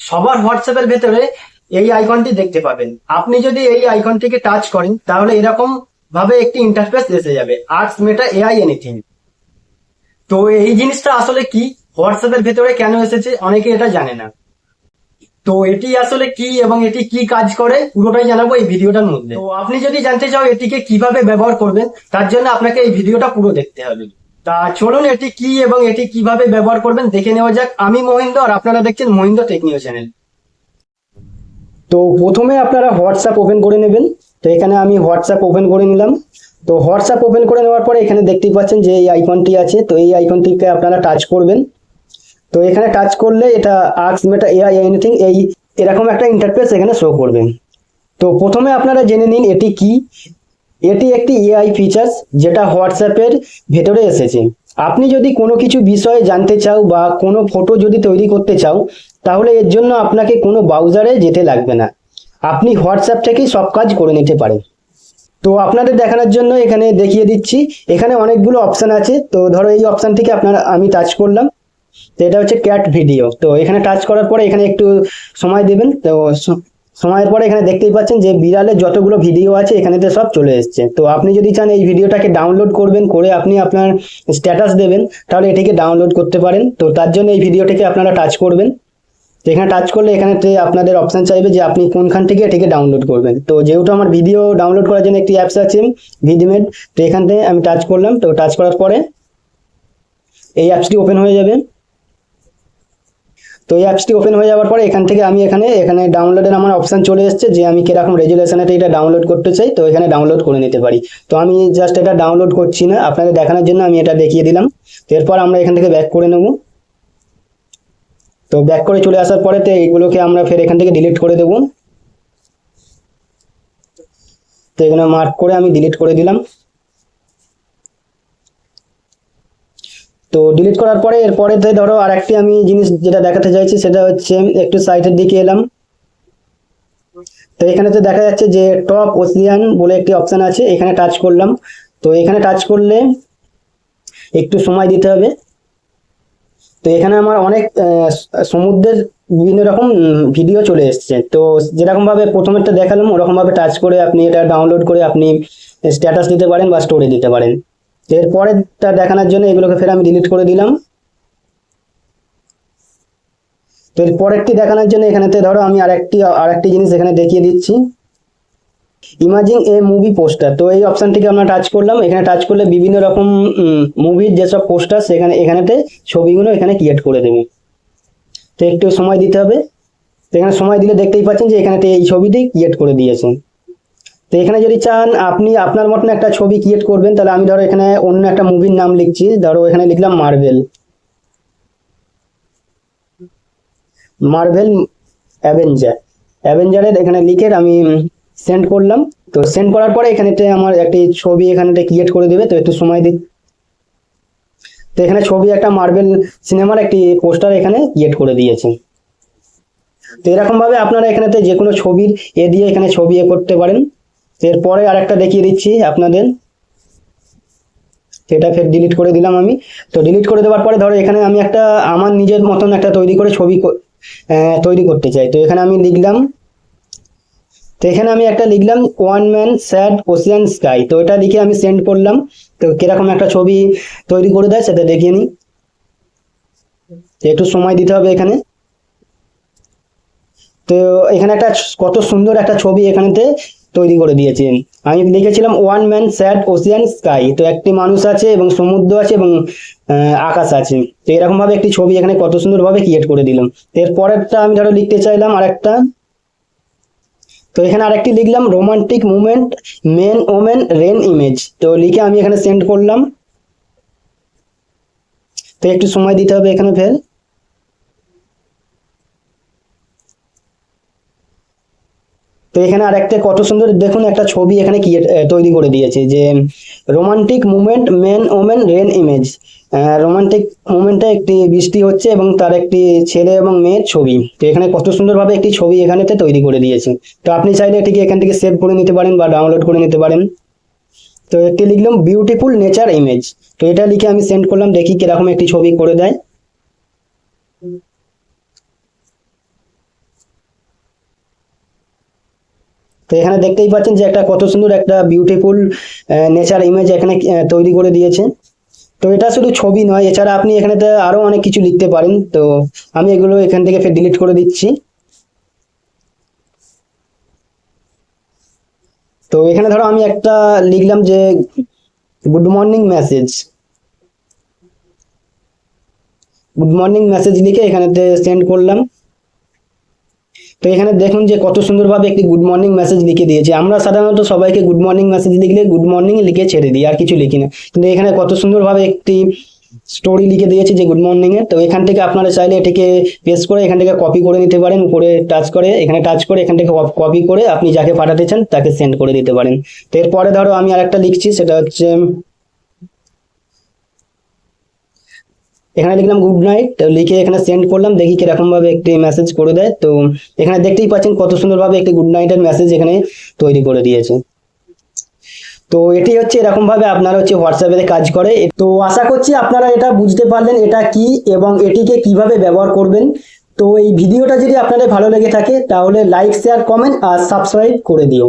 সবার হোয়াটসঅ্যাপের ভেতরে এই আইকনটি দেখতে পাবেন। আপনি যদি এই আইকনটিকে টাচ করেন, তাহলে এরকম ভাবে একটি ইন্টারফেস এসে যাবে আর্টস মেটা এআই এনিথিং তো এই জিনিসটা আসলে কি? হোয়াটসঅ্যাপের ভেতরে কেন এসেছে? অনেকে এটা জানে না। তো এটি আসলে কি এবং এটি কি কাজ করে? পুরোটাই জানাব এই ভিডিওটার মধ্যে। তো আপনি যদি জানতে চাও এটিকে কীভাবে ব্যবহার করবেন, তার জন্য আপনাকে এই ভিডিওটা পুরো দেখতে হবে। তা চলুন, এটি কি এবং এটি কীভাবে ব্যবহার করবেন দেখে নেওয়া যাক। আমি মহিন্দ আর আপনারা দেখছেন মহিন্দ টেকনিও চ্যানেল তো প্রথমে আপনারা হোয়াটসঅ্যাপ ওপেন করে নেবেন। তো এখানে আমি হোয়াটসঅ্যাপ ওপেন করে নিলাম। তো হোয়াটসঅ্যাপ ওপেন করে নেওয়ার পরে এখানে দেখতেই পাচ্ছেন যে এই আইকনটি আছে। তো এই আইকনটিকে আপনারা টাচ করবেন। তো এখানে টাচ করলে এটা আর্টস মেটা এআই এনিথিং এই এরকম একটা ইন্টারফেস এখানে শো করবে তো প্রথমে আপনারা জেনে নিন এটি কি। এটি একটি এআই ফিচার্স যেটা হোয়াটসঅ্যাপের ভেতরে এসেছে। আপনি যদি কোনো কিছু বিষয়ে জানতে চাও বা কোনো ফটো যদি তৈরি করতে চাও, তাহলে এর জন্য আপনাকে কোনো ব্রাউজারে যেতে লাগবে না। আপনি হোয়াটসঅ্যাপ থেকেই সব কাজ করে নিতে পারেন। তো আপনাদের দেখানোর জন্য এখানে দেখিয়ে দিচ্ছি। এখানে অনেকগুলো অপশান আছে। তো ধরো এই অপশান থেকে আপনারা, আমি টাচ করলাম। তো এটা হচ্ছে ক্যাট ভিডিও তো এখানে টাচ করার পরে এখানে একটু সময় দেবেন। তো সময়ের পরে এখানে দেখতেই পাচ্ছেন যে বিড়ালের যতগুলো ভিডিও আছে, এখানেতে সব চলে এসছে। তো আপনি যদি চান এই ভিডিওটাকে ডাউনলোড করবেন, করে আপনি আপনার স্ট্যাটাস দেবেন, তাহলে এটিকে ডাউনলোড করতে পারেন। তো তার জন্য এই ভিডিওটিকে আপনারা টাচ করবেন। এখানে টাচ করলে এখানেতে আপনাদের অপশান চাইবে যে আপনি কোনখান থেকে এটিকে ডাউনলোড করবেন। তো যেহেতু আমার ভিডিও ডাউনলোড করার জন্য একটি অ্যাপস আছে ভিডিমেড তো এখান থেকে আমি টাচ করলাম। তো টাচ করার পরে এই অ্যাপসটি ওপেন হয়ে যাবে। তো এই অ্যাপসটি ওপেন হয়ে যাওয়ার পরে এখান থেকে আমি এখানে এখানে ডাউনলোডের আমার অপশান চলে এসেছে যে আমি কীরকম রেজুলেশনেতে এটা ডাউনলোড করতে চাই, তো এখানে ডাউনলোড করে নিতে পারি। তো আমি জাস্ট এটা ডাউনলোড করছি না, আপনাদের দেখানোর জন্য আমি এটা দেখিয়ে দিলাম। তো এরপর আমরা এখান থেকে ব্যাক করে নেব। তো ব্যাক করে চলে আসার পরে তো এইগুলোকে আমরা ফের এখান থেকে ডিলিট করে দেবো। তো এখানে মার্ক করে আমি ডিলিট করে দিলাম। তো ডিলিট করার পরে এরপরেতে ধরো আর একটি আমি জিনিস যেটা দেখাতে চাইছি, সেটা হচ্ছে একটু সাইটের দিকে এলাম। তো এখানে তো দেখা যাচ্ছে যে টপ ওসিয়ান বলে একটি অপশান আছে, এখানে টাচ করলাম। তো এখানে টাচ করলে একটু সময় দিতে হবে। তো এখানে আমার অনেক সমুদ্রের বিভিন্ন রকম ভিডিও চলে এসছে। তো যেরকম ভাবে প্রথমেরটা দেখালাম ওরকম ভাবে টাচ করে আপনি এটা ডাউনলোড করে আপনি স্ট্যাটাস দিতে পারেন বা স্টোরে দিতে পারেন। এরপরেরটা দেখানোর জন্য এগুলোকে ফের আমি ডিলিট করে দিলাম। তো এর পরেরটি দেখানোর জন্য এখানেতে ধরো আমি আরেকটি আরেকটি জিনিস এখানে দেখিয়ে দিচ্ছি। ইমাজিং এ মুভি পোস্টার তো এই অপশনটিকে আমরা টাচ করলাম। এখানে টাচ করলে বিভিন্ন রকম মুভির যেসব পোস্টার সেখানে এখানেতে ছবিগুলো এখানে ক্রিয়েট করে দেবে। তো একটু সময় দিতে হবে। তো এখানে সময় দিলে দেখতেই পাচ্ছেন যে এখানেতে এই ছবিটি ক্রিয়েট করে দিয়েছে। তো এখানে যদি চান, আপনি আপনার মতন একটা ছবি ক্রিয়েট করবেন, তাহলে আমি ধরো এখানে অন্য একটা মুভির নাম লিখছি। ধরো এখানে লিখলাম মার্ভেল মার্ভেল অ্যাভেঞ্জার অ্যাভেঞ্জারের এখানে লিখে আমি সেন্ড করলাম। তো সেন্ড করার পরে এখানেতে আমার একটি ছবি এখানেতে ক্রিয়েট করে দেবে, তো একটু সময় দিই। তো এখানে ছবি একটা মার্বেল সিনেমার একটি পোস্টার এখানে ক্রিয়েট করে দিয়েছে। তো এরকম ভাবে আপনারা এখানেতে যে কোনো ছবির এ দিয়ে এখানে ছবি এ করতে পারেন। এরপরে আর একটা দেখিয়ে দিচ্ছি আপনাদের। সেটা ফের ডিলিট করে দিলাম আমি। তো ডিলিট করে দেওয়ার পরে ধরো এখানে আমি একটা আমার নিজের মতন একটা তৈরি করে ছবি তৈরি করতে চাই। তো এখানে আমি লিখলাম, তো এখানে আমি একটা লিখলাম one man sad ocean sky তো এটা লিখে আমি সেন্ড করলাম। তো কীরকম একটা ছবি তৈরি করে দেয় সেটা দেখিয়ে নিই। একটু সময় দিতে হবে এখানে। তো এখানে একটা কত সুন্দর একটা ছবি এখানেতে। তৈরি করে দিয়েছেন। আমি লিখেছিলাম one man sad ocean sky তো একটি মানুষ আছে এবং সমুদ্র আছে এবং আকাশ আছে। তো এরকম ভাবে একটি ছবি এখানে কত সুন্দর ভাবে ক্রিয়েট করে দিলাম। এরপরেরটা আমি ধরো লিখতে চাইলাম আরেকটা। তো এখানে আরেকটি লিখলাম romantic movement men women rain image তো লিখে আমি এখানে সেন্ড করলাম। তো একটু সময় দিতে হবে এখানে ফের তো এখানে আর একটা কত সুন্দর, দেখুন একটা ছবি এখানে তৈরি করে দিয়েছে যে romantic movement men women rain image romantic মুভমেন্টে একটি বৃষ্টি হচ্ছে এবং তার একটি ছেলে এবং মেয়ের ছবি। তো এখানে কত সুন্দরভাবে একটি ছবি এখানেতে তৈরি করে দিয়েছে। তো আপনি চাইলে এটিকে এখান থেকে সেভ করে নিতে পারেন বা ডাউনলোড করে নিতে পারেন। তো একটি লিখলাম বিউটিফুল নেচার ইমেজ তো এটা লিখে আমি সেন্ড করলাম, দেখি কীরকম একটি ছবি করে দেয়। তো এখানে দেখতেই পাচ্ছেন যে একটা কত সুন্দর একটা বিউটিফুল নেচার ইমেজ এখানে তৈরি করে দিয়েছে। তো এটা শুধু ছবি নয়, এছাড়া আপনি এখানেতে আরও অনেক কিছু লিখতে পারেন। তো আমি এগুলো এখান থেকে ফের ডিলিট করে দিচ্ছি। তো এখানে ধরো আমি একটা লিখলাম যে good morning message good morning message লিখে এখানেতে সেন্ড করলাম। তো এখানে দেখুন যে কত সুন্দরভাবে একটি গুড মর্নিং মেসেজ লিখে দিয়েছে। আমরা সাধারণত সবাইকে গুড মর্নিং মেসেজ লিখলে গুড মর্নিং লিখে ছেড়ে দিই, আর কিছু লিখি না। কিন্তু এখানে কত সুন্দরভাবে একটি স্টোরি লিখে দিয়েছে যে গুড মর্নিং এর। তো এখান থেকে আপনারা চাইলে এটিকে পেস্ট করে এখান থেকে কপি করে নিতে পারেন, উপরে টাচ করে, এখানে টাচ করে, এখান থেকে কপি করে আপনি যাকে পাঠাতে চান তাকে সেন্ড করে দিতে পারেন। তো এরপরে ধরো আমি আরেকটা লিখছি, সেটা হচ্ছে এখানে লিখলাম গুড নাইট তো লিখে এখানে সেন্ড করলাম, দেখি কীরকম ভাবে একটি মেসেজ করে দেয়। তো এখানে দেখতেই পাচ্ছেন কত সুন্দরভাবে একটি গুড নাইটের মেসেজ এখানে তৈরি করে দিয়েছে। তো এটি হচ্ছে এরকম ভাবে আপনারা হচ্ছে হোয়াটসঅ্যাপে কাজ করে। তো আশা করছি আপনারা এটা বুঝতে পারলেন এটা কি এবং এটিকে কীভাবে ব্যবহার করবেন। তো এই ভিডিওটা যদি আপনাদের ভালো লেগে থাকে, তাহলে লাইক শেয়ার কমেন্ট আর সাবস্ক্রাইব করে দিও।